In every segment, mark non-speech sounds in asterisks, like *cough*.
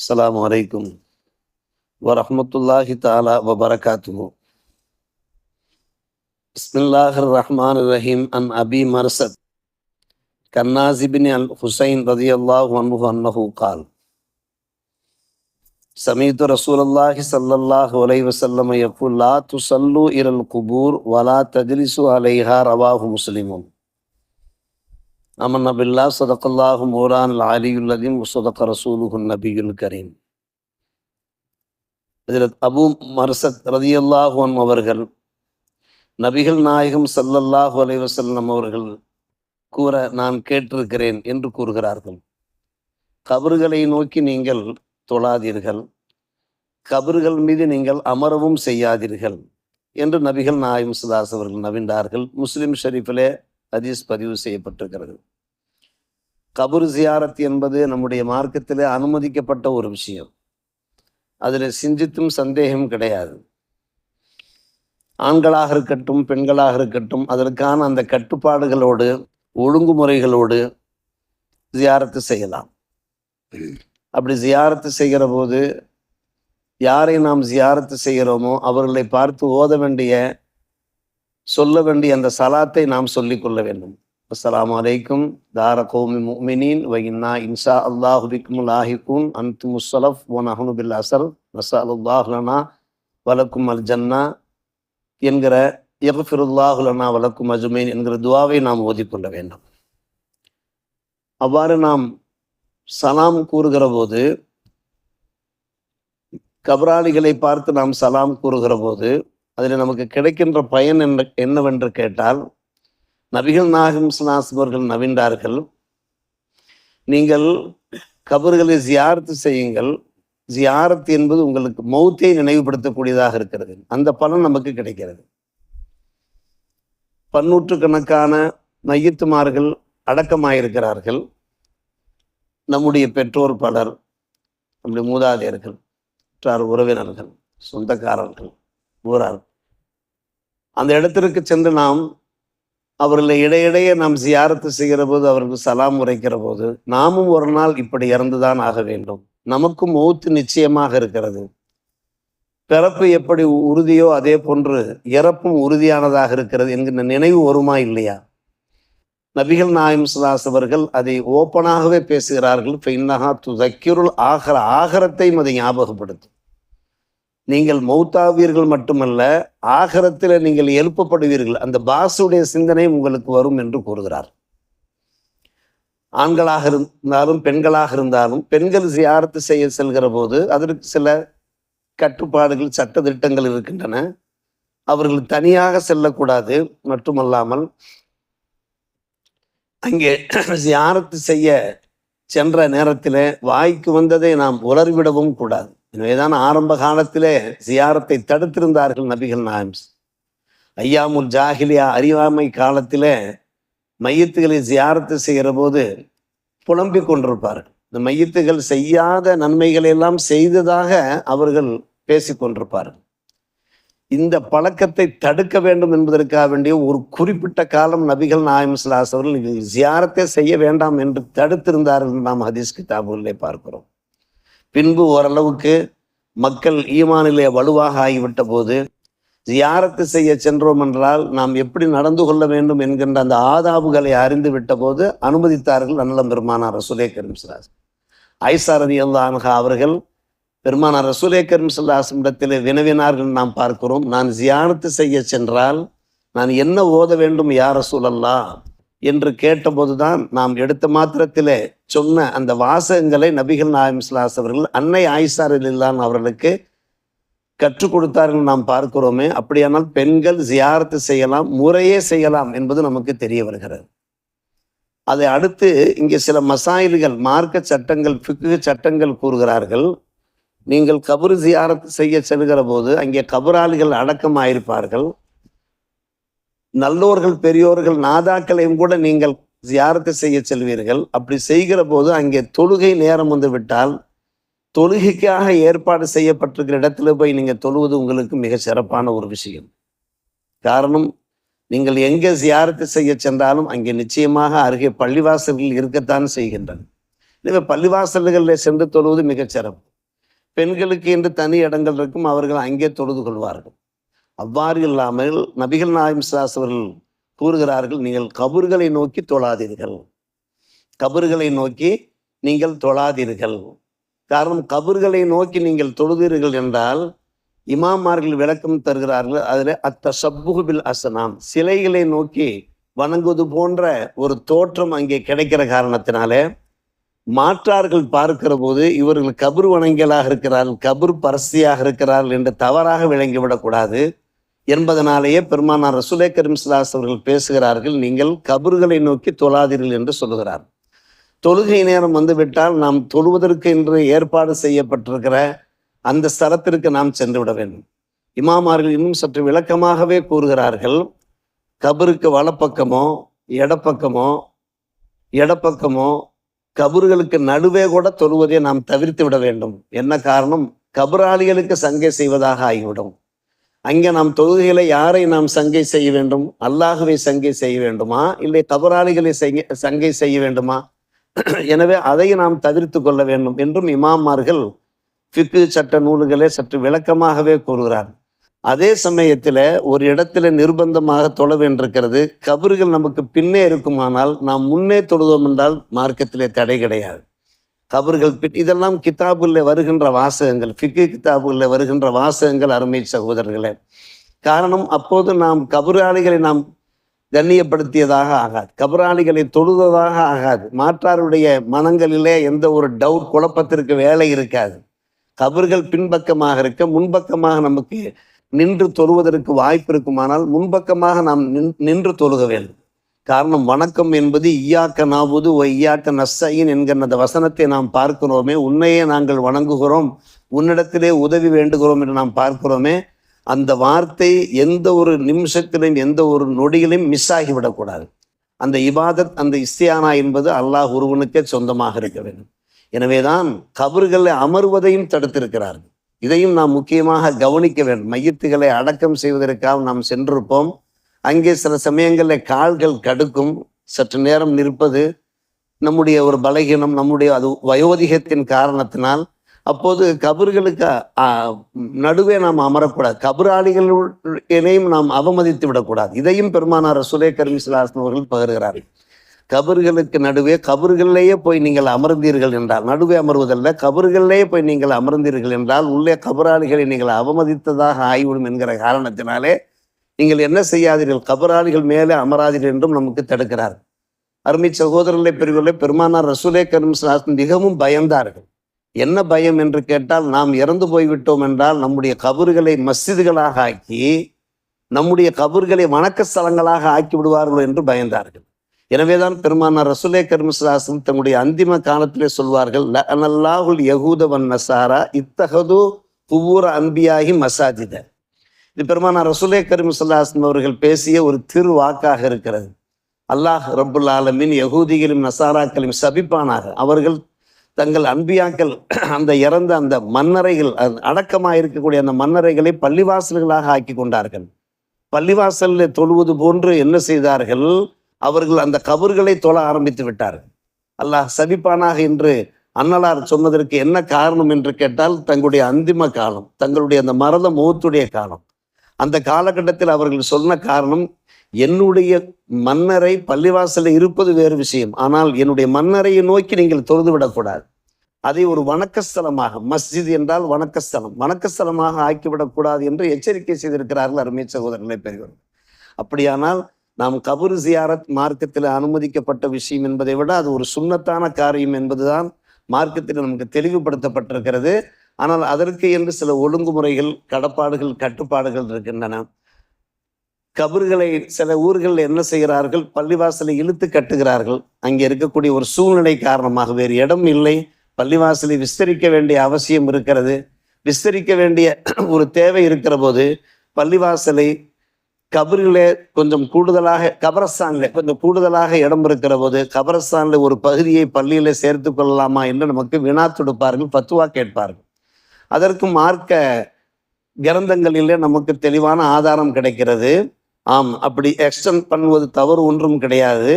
السلام عليكم ورحمة الله تعالى وبركاته. بسم الله الرحمن الرحيم. عن أبي مرسد كناز بن الحسين رضي الله عنه أنه قال سمعت رسول الله صلى الله عليه وسلم يقول لا تصلوا إلى القبور ولا تجلسوا عليها. رواه مسلم. அமன் அபில்லா சதக்கல்லாஹும் ஓரான் அலியுல்லதீம் சதக்க ரசூலுஹுன் நபியுல் கரீம் இதில் அபு மர்சத் ரதியல்லாஹுவன் அவர்கள் நபிகள் நாயகம் சல்லல்லாஹு அலைவசல்லம் அவர்கள் கூற நான் கேட்டிருக்கிறேன் என்று கூறுகிறார்கள். கபறுகளை நோக்கி நீங்கள் தொழாதீர்கள். கபறுகள் மீது நீங்கள் அமரவும் செய்யாதீர்கள் என்று நபிகள் நாயகம் சுதாஸ் அவர்கள் நவிண்டார்கள் முஸ்லிம் ஷெரீஃபிலே ஹதீஸ் பதிவு செய்யப்பட்டிருக்கிறது. கபுரு ஜியாரத் என்பது நம்முடைய மார்க்கத்தில் அனுமதிக்கப்பட்ட ஒரு விஷயம். அதில் சிந்தித்தும் சந்தேகம் கிடையாது. ஆண்களாக இருக்கட்டும் பெண்களாக இருக்கட்டும் அதற்கான அந்த கட்டுப்பாடுகளோடு ஒழுங்குமுறைகளோடு ஜியாரத்து செய்யலாம். அப்படி ஜியாரத்து செய்கிற போது யாரை நாம் ஜியாரத்து செய்கிறோமோ அவர்களை பார்த்து ஓத வேண்டிய சொல்ல வேண்டிய அந்த சலாத்தை நாம் சொல்லிக் கொள்ள வேண்டும். அஸ்லாம் வலைக்கும் தார கோமி முமினின் வைன்னா இன்சா இன்ஷா அல்லாஹு பிக்கும் லாஹிக்கும் அன்து முசலஃப் ஒன் அஹனு பில் அஸர் நஸஅலுல்லாஹ் வலக்கும் அல் ஜன்னா என்கிற இஃபிருல்லாஹுலனா வலக்கும் அஜுமீன் என்கிற துவாவை நாம் ஓதிக்கொள்ள வேண்டும். அவ்வாறு நாம் சலாம் கூறுகிற போது கபராளிகளை பார்த்து நாம் சலாம் கூறுகிற போது அதில் நமக்கு கிடைக்கின்ற பயன் என்ன என்னவென்று கேட்டால் நபிகள் நாகம் சுனாசிபர்கள் நவின்றார்கள். நீங்கள் கபர்களை ஜியாரத்து செய்யுங்கள். ஜியாரத் என்பது உங்களுக்கு மௌத்தை நினைவுபடுத்தக்கூடியதாக இருக்கிறது. அந்த பலன் நமக்கு கிடைக்கிறது. பன்னூற்றுக்கணக்கான மையத்துமார்கள் அடக்கமாயிருக்கிறார்கள். நம்முடைய பெற்றோர் பலர் நம்முடைய மூதாதையர்கள் உற்றார் உறவினர்கள் சொந்தக்காரர்கள் ஊரார். அந்த இடத்திற்கு சென்று நாம் அவர்களை இடையிடையே நாம் ஜியாரத்து செய்கிற போது அவருக்கு சலாம் உரைக்கிற போது நாமும் ஒரு நாள் இப்படி இறந்துதான் ஆக வேண்டும். நமக்கும் மௌத்து நிச்சயமாக இருக்கிறது. பிறப்பு எப்படி உறுதியோ அதே போன்று இறப்பும் உறுதியானதாக இருக்கிறது என்கிற நினைவு வருமா இல்லையா? நபிகள் நாயம் சுதாஸ் அவர்கள் அதை ஓப்பனாகவே பேசுகிறார்கள். பெண்ணகா துதக்கிருள் ஆகர ஆகரத்தையும் அதை ஞாபகப்படுத்தும் நீங்கள் மௌத்தாவீர்கள் மட்டுமல்ல ஆகரத்தில் நீங்கள் எழுப்பப்படுவீர்கள். அந்த பாசுடைய சிந்தனை உங்களுக்கு வரும் என்று கூறுகிறார். ஆண்களாக இருந்தாலும் பெண்களாக இருந்தாலும் பெண்கள் ஜியாரத்து செய்ய செல்கிற போது அதற்கு சில கட்டுப்பாடுகள் சட்ட திட்டங்கள் இருக்கின்றன. அவர்கள் தனியாக செல்லக்கூடாது. மட்டுமல்லாமல் அங்கே ஜியாரத்து செய்ய சென்ற நேரத்தில் வாய்க்கு வந்ததை நாம் உலர்விடவும் கூடாது. எனவேதான் ஆரம்ப காலத்திலே ஜியாரத்தை தடுத்திருந்தார்கள் நபிகள் நாயம் ஐயாமுல் ஜாகிலியா அறிவாமை காலத்திலே மையத்துகளை ஜியாரத்து செய்கிற போது புலம்பிக் கொண்டிருப்பார்கள். இந்த மையத்துகள் செய்யாத நன்மைகளை எல்லாம் செய்ததாக அவர்கள் பேசிக் கொண்டிருப்பார்கள். இந்த பழக்கத்தை தடுக்க வேண்டும் என்பதற்காக வேண்டிய ஒரு குறிப்பிட்ட காலம் நபிகள் நாயம் சிலாஸ் அவர்கள் ஜியாரத்தை செய்ய வேண்டாம் என்று தடுத்திருந்தார்கள் நாம் ஹதீஸ் கிதாபுகளிலே பார்க்கிறோம். பின்பு ஓரளவுக்கு மக்கள் ஈமானிலே வலுவாக ஆகிவிட்ட போது ஜியாரத்து செய்ய சென்றோம் என்றால் நாம் எப்படி நடந்து கொள்ள வேண்டும் என்கின்ற அந்த ஆதாபுகளை அறிந்து விட்ட போது அனுமதித்தார்கள் அன்னலம் பெருமானார் ரசூலே கரீம் சிலாஸ் ஐசாரதி அல்லான்ஹா அவர்கள் பெருமானார் ரசூலே கரீம் சில்லாசம் வினவினார்கள் நாம் பார்க்கிறோம். நான் ஜியாரத்து செய்ய சென்றால் நான் என்ன ஓத வேண்டும் யார் ரசூலல்லா என்று கேட்டபோதுதான் நாம் எடுத்த மாத்திரத்திலே சொன்ன அந்த வாசகங்களை நபிகள் நாயம்ஸ்லாஸ் அவர்கள் அன்னை ஆயிசாரில்லான் அவர்களுக்கு கற்றுக் கொடுத்தார்கள் நாம் பார்க்கிறோமே. அப்படியானால் பெண்கள் ஜியாரத்து செய்யலாம் முறையே செய்யலாம் என்பது நமக்கு தெரிய வருகிறது. அதை அடுத்து இங்கே சில மசாயில்கள் மார்க்க சட்டங்கள் பிக்கு சட்டங்கள் கூறுகிறார்கள். நீங்கள் கபரு ஜியாரத்து செய்ய செல்கிற போது அங்கே கபராளிகள் அடக்கமாயிருப்பார்கள். நல்லோர்கள் பெரியோர்கள் நாதாக்களையும் கூட நீங்கள் ஜியாரத்து செய்ய செல்வீர்கள். அப்படி செய்கிற போது அங்கே தொழுகை நேரம் வந்து விட்டால் தொழுகைக்காக ஏற்பாடு செய்யப்பட்டிருக்கிற இடத்துல போய் நீங்கள் தொழுவது உங்களுக்கு மிக சிறப்பான ஒரு விஷயம். காரணம் நீங்கள் எங்கே ஜியாரத்து செய்ய சென்றாலும் அங்கே நிச்சயமாக அருகே பள்ளிவாசல்கள் இருக்கத்தான் செய்கின்றன. எனவே பள்ளிவாசல்களில் சென்று தொழுவது மிகச் சிறப்பு. பெண்களுக்கு என்று தனி இடங்கள் இருக்கும் அவர்கள் அங்கே தொழுது கொள்வார்கள். அவ்வாறு இல்லாமல் நபிகள் நாயம் சிலாஸ் கூறுகிறார்கள் நீங்கள் கபர்களை நோக்கி தொழாதீர்கள். கபர்களை நோக்கி நீங்கள் தொழாதீர்கள். காரணம் கபர்களை நோக்கி நீங்கள் தொழுதீர்கள் என்றால் இமாமார்கள் விளக்கம் தருகிறார்கள் அதில் அத்த சப்புகுபில் அசனாம் சிலைகளை நோக்கி வணங்குவது போன்ற ஒரு தோற்றம் அங்கே கிடைக்கிற காரணத்தினால மாற்றார்கள் பார்க்கிற போது இவர்கள் கபர் வணங்கலாக இருக்கிறார்கள் கபர் பரசியாக இருக்கிறார்கள் என்று தவறாக விளங்கிவிடக்கூடாது. என்பதனாலேயே பெருமானார் ரசுலே கரிம்ஸ்லாஸ் அவர்கள் பேசுகிறார்கள் நீங்கள் கபர்களை நோக்கி தொழாதீர்கள் என்று சொல்லுகிறார். தொழுகை நேரம் வந்துவிட்டால் நாம் தொழுவதற்கு என்று ஏற்பாடு செய்யப்பட்டிருக்கிற அந்த ஸ்தலத்திற்கு நாம் சென்று விட வேண்டும் இமாமார்கள் இன்னும் சற்று விளக்கமாகவே கூறுகிறார்கள் கபருக்கு வலப்பக்கமோ இடப்பக்கமோ இடப்பக்கமோ கபர்களுக்கு நடுவே கூட தொழுவதை நாம் தவிர்த்து விட வேண்டும். என்ன காரணம்? கபராளிகளுக்கு சங்கை செய்வதாக ஆகிவிடும். அங்கே நாம் தொழுகையில யாரை நாம் சங்கை செய்ய வேண்டும்? அல்லாஹுவை சங்கை செய்ய வேண்டுமா? இல்லை கபராளிகளை சங்கை செய்ய வேண்டுமா? எனவே அதை நாம் தவிர்த்து கொள்ள வேண்டும் என்றும் இமாமார்கள் ஃபிக்கு சட்ட நூல்களே சற்று விளக்கமாகவே கூறுகிறார். அதே சமயத்தில் ஒரு இடத்துல நிர்பந்தமாக தொழ வேண்டியிருக்கிறது. கபறுகள் நமக்கு பின்னே இருக்குமானால் நாம் முன்னே தொழுதோம் என்றால் மார்க்கத்திலே தடை கிடையாது. கபர்கள் இதெல்லாம் கிதாபுல்ல வருகின்ற வாசகங்கள் ஃபிக்கு கிதாபுல்ல வருகின்ற வாசகங்கள் அருமை சகோதரர்களே. காரணம் அப்போது நாம் கபராளிகளை நாம் கண்ணியப்படுத்தியதாக ஆகாது. கபராளிகளை தொழுததாக ஆகாது. மாற்றாருடைய மனங்களிலே எந்த ஒரு டவுட் குழப்பத்திற்கு வேலை இருக்காது. கபர்கள் பின்பக்கமாக இருக்க முன்பக்கமாக நமக்கு நின்று தொழுவதற்கு வாய்ப்பு இருக்குமானால் முன்பக்கமாக நாம் நின்- நின்று தொழுக வேண்டும். காரணம் வணக்கம் என்பது ஈயாக்க நாவுது ஒ ஈயாக்க நஸ்ஸையின் என்கிற அந்த வசனத்தை நாம் பார்க்கிறோமே. உன்னையே நாங்கள் வணங்குகிறோம். உன்னிடத்திலே உதவி வேண்டுகிறோம் என்று நாம் பார்க்கிறோமே. அந்த வார்த்தை எந்த ஒரு நிமிஷத்திலும் எந்த ஒரு நொடியிலும் மிஸ் ஆகிவிடக்கூடாது. அந்த இபாதத் அந்த இஸ்தியானா என்பது அல்லாஹ் ஒருவனுக்கே சொந்தமாக இருக்க வேண்டும். எனவேதான் கபர்களை அமர்வதையும் தடுத்திருக்கிறார்கள். இதையும் நாம் முக்கியமாக கவனிக்க வேண்டும். மையத்துகளை அடக்கம் செய்வதற்காக நாம் சென்றிருப்போம். அங்கே சில சமயங்களில் கால்கள் கடுக்கும். சற்று நேரம் நிற்பது நம்முடைய ஒரு பலகீனம் நம்முடைய அது வயோதிகத்தின் காரணத்தினால். அப்போது கபர்களுக்கு நடுவே நாம் அமரக்கூடாது. கபராளிகளையும் நாம் அவமதித்து விடக்கூடாது. இதையும் பெருமானார் சுரே கரிமிஸ்லாசன் அவர்கள் பகிர்கிறார்கள். கபர்களுக்கு நடுவே கபர்களிலேயே போய் நீங்கள் அமர்ந்தீர்கள் என்றால் நடுவே அமர்வதல்ல கபர்கள்லேயே போய் நீங்கள் அமர்ந்தீர்கள் என்றால் உள்ளே கபராளிகளை நீங்கள் அவமதித்ததாக ஆய்விடும் என்கிற காரணத்தினாலே நீங்கள் என்ன செய்யாதீர்கள்? கபராளிகள் மேலே அமராதீர்கள் என்றும் நமக்கு தடுக்கிறார். அருமை சகோதரர்களை பெரியவர்களை பெருமானார் ரசூலே கரும் மிகவும் பயந்தார்கள். என்ன பயம் என்று கேட்டால் நாம் இறந்து போய்விட்டோம் என்றால் நம்முடைய கபறுகளை மஸ்ஜிதுகளாக ஆக்கி நம்முடைய கபறுகளை வணக்க ஸ்தலங்களாக ஆக்கி விடுவார்கள் என்று பயந்தார்கள். எனவேதான் பெருமானார் ரசுலே கர்மசாசன் தங்களுடைய அந்திம காலத்திலே சொல்வார்கள் லஅனல்லாஹுல் யகூதவன் நசாரா இத்தகது குபூர அன்பியாகி மசாஜித. இது பெருமான ரசுலே கரிமுசல்லாசன் அவர்கள் பேசிய ஒரு திரு வாக்காக இருக்கிறது. அல்லாஹ் ரபுல் ஆலமின் யகூதிகளும் நசாராக்களையும் சபிப்பானாக. அவர்கள் தங்கள் அன்பியாக்கள் *clears throat* அந்த இறந்த அந்த மன்னரைகள் அடக்கமாக இருக்கக்கூடிய அந்த மன்னரைகளை பள்ளிவாசல்களாக ஆக்கி கொண்டார்கள். பள்ளிவாசலில் தொழுவது போன்று என்ன செய்தார்கள்? அவர்கள் அந்த கபர்களை தொழ ஆரம்பித்து விட்டார்கள். அல்லாஹ் சபிப்பானாக என்று அன்னலார் சொன்னதற்கு என்ன காரணம் என்று கேட்டால் தங்களுடைய அந்திம காலம் தங்களுடைய அந்த மரத முகத்துடைய காலம். அந்த காலகட்டத்தில் அவர்கள் சொன்ன காரணம் என்னுடைய மன்னரை பள்ளிவாசலில் இருப்பது வேறு விஷயம். ஆனால் என்னுடைய மன்னரையை நோக்கி நீங்கள் தொழுது விடக்கூடாது. அதை ஒரு வணக்கஸ்தலமாக மஸ்ஜித் என்றால் வணக்கஸ்தலம். வணக்கஸ்தலமாக ஆக்கிவிடக்கூடாது என்று எச்சரிக்கை செய்திருக்கிறார்கள் அருமை சகோதரர்களை பெரியவர் அப்படியானால் நாம் கபரு ஜியாரத் மார்க்கத்தில் அனுமதிக்கப்பட்ட விஷயம் என்பதை விட அது ஒரு சுண்ணத்தான காரியம் என்பதுதான் மார்க்கத்தில் நமக்கு தெளிவுபடுத்தப்பட்டிருக்கிறது. ஆனால் அதற்கு என்று சில ஒழுங்குமுறைகள் கடப்பாடுகள் கட்டுப்பாடுகள் இருக்கின்றன. கபர்களை சில ஊர்களில் என்ன செய்கிறார்கள்? பள்ளிவாசலை இழுத்து கட்டுகிறார்கள். அங்கே இருக்கக்கூடிய ஒரு சூழ்நிலை காரணமாக வேறு இடம் இல்லை. பள்ளிவாசலை விஸ்தரிக்க வேண்டிய அவசியம் இருக்கிறது. விஸ்தரிக்க வேண்டிய *clears throat* ஒரு தேவை இருக்கிற போது பள்ளிவாசலை கபரிலே கொஞ்சம் கூடுதலாக கபரஸ்தான்ல கொஞ்சம் கூடுதலாக இடம் இருக்கிற போது கபரஸ்தான்ல ஒரு பகுதியை பள்ளியில சேர்த்து கொள்ளலாமா என்று நமக்கு வினா தொடுப்பார்கள் பத்துவா கேட்பார்கள். அதற்கு மார்க்க கிரந்தங்களிலே நமக்கு தெளிவான ஆதாரம் கிடைக்கிறது. ஆம் அப்படி எக்ஸ்டன் பண்ணுவது தவறு ஒன்றும் கிடையாது.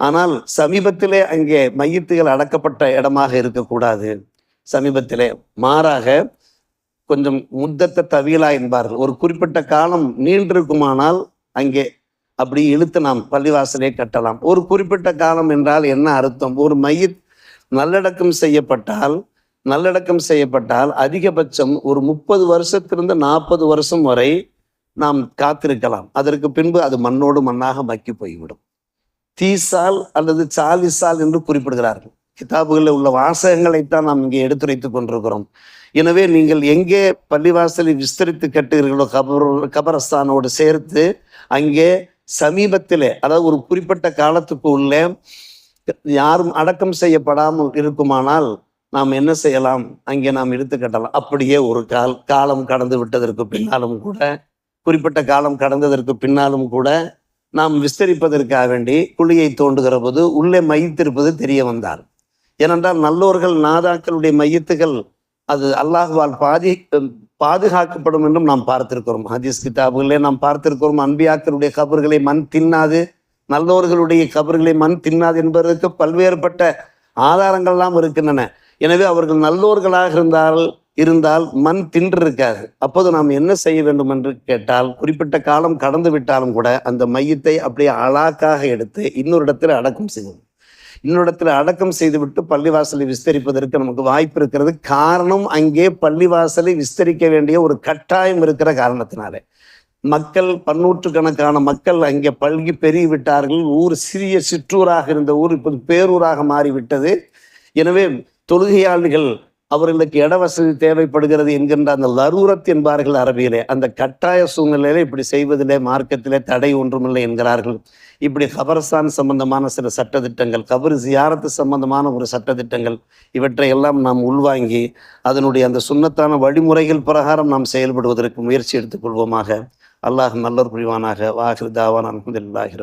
ஆனால் சமீபத்திலே அங்கே மையத்துகள் அடக்கப்பட்ட இடமாக இருக்கக்கூடாது. சமீபத்திலே மாறாக கொஞ்சம் முத்தத்த தவியலா என்பார்கள். ஒரு குறிப்பிட்ட காலம் நீண்டிருக்குமானால் அங்கே அப்படி இழுத்து நாம் பள்ளிவாசலே கட்டலாம். ஒரு குறிப்பிட்ட காலம் என்றால் என்ன அர்த்தம்? ஒரு மைய நல்லடக்கம் செய்யப்பட்டால் நல்லடக்கம் செய்யப்பட்டால் அதிகபட்சம் ஒரு முப்பது வருஷத்திலிருந்து நாற்பது வருஷம் வரை நாம் காத்திருக்கலாம். அதற்கு பின்பு அது மண்ணோடு மண்ணாக மக்கி போய்விடும். தீசால் அல்லது சாலிசால் என்று குறிப்பிடுகிறார்கள். கிதாபுகளில் உள்ள வாசகங்களைத்தான் நாம் இங்கே எடுத்துரைத்துக் கொண்டிருக்கிறோம். எனவே நீங்கள் எங்கே பள்ளிவாசலை விஸ்தரித்து கட்டுகிறீர்களோ கபர் கபரஸ்தானோடு சேர்த்து அங்கே சமீபத்திலே அதாவது ஒரு குறிப்பிட்ட காலத்துக்கு உள்ளே யாரும் அடக்கம் செய்யப்படாமல் இருக்குமானால் நாம் என்ன செய்யலாம்? அங்கே நாம் இழுத்து கட்டலாம். அப்படியே ஒரு கால் காலம் கடந்து விட்டதற்கு பின்னாலும் கூட குறிப்பிட்ட காலம் கடந்ததற்கு பின்னாலும் கூட நாம் விஸ்தரிப்பதற்காக வேண்டி குழியை தோண்டுகிற போது உள்ளே மையத்திருப்பது தெரிய வந்தார். ஏனென்றால் நல்லோர்கள் நாதாக்களுடைய மையத்துகள் அது அல்லாஹ்வால் பாதி பாதுகாக்கப்படும் என்றும் நாம் பார்த்திருக்கிறோம். ஹதீஸ் கிதாபுகளே நாம் பார்த்திருக்கிறோம். அன்பியாக்களுடைய கபர்களை மண் தின்னாது நல்லோர்களுடைய கபர்களை மண் தின்னாது என்பதற்கு பல்வேறுபட்ட ஆதாரங்கள்லாம் இருக்கின்றன. எனவே அவர்கள் நல்லோர்களாக இருந்தால் இருந்தால் மண் தின்றிருக்காது. அப்போது நாம் என்ன செய்ய வேண்டும் என்று கேட்டால் குறிப்பிட்ட காலம் கடந்து விட்டாலும் கூட அந்த மையத்தை அப்படியே அழாக்காக எடுத்து இன்னொரு இடத்துல அடக்கம் செய்யணும் இன்னொரு இடத்துல அடக்கம் செய்துவிட்டு பள்ளிவாசலை விஸ்தரிப்பதற்கு நமக்கு வாய்ப்பு இருக்கிறது. காரணம் அங்கே பள்ளிவாசலை விஸ்தரிக்க வேண்டிய ஒரு கட்டாயம் இருக்கிற காரணத்தினாலே. மக்கள் பன்னூற்றுக்கணக்கான மக்கள் அங்கே பல்கி பெருகி விட்டார்கள் ஊர் சிறிய சிற்றூராக இருந்த ஊர் இப்போது பேரூராக மாறிவிட்டது. எனவே தொழுகையாளிகள் அவர்களுக்கு இட வசதி தேவைப்படுகிறது என்கின்ற அந்த லரூரத் என்பார்கள் அரபியிலே அந்த கட்டாய சூழ்நிலையில இப்படி செய்வதிலே மார்க்கத்திலே தடை ஒன்றுமில்லை என்கிறார்கள். இப்படி கபரஸ்தான் சம்பந்தமான சில சட்டத்திட்டங்கள் கபர் ஜியாரத்து சம்பந்தமான ஒரு சட்டத்திட்டங்கள் இவற்றை எல்லாம் நாம் உள்வாங்கி அதனுடைய அந்த சுண்ணத்தான வழிமுறைகள் பிரகாரம் நாம் செயல்படுவதற்கு முயற்சி எடுத்துக்கொள்வோமாக அல்லாஹ் நல்லர் புரிவானாக. வாஹிர் தாவான் அலமதுல்லாஹி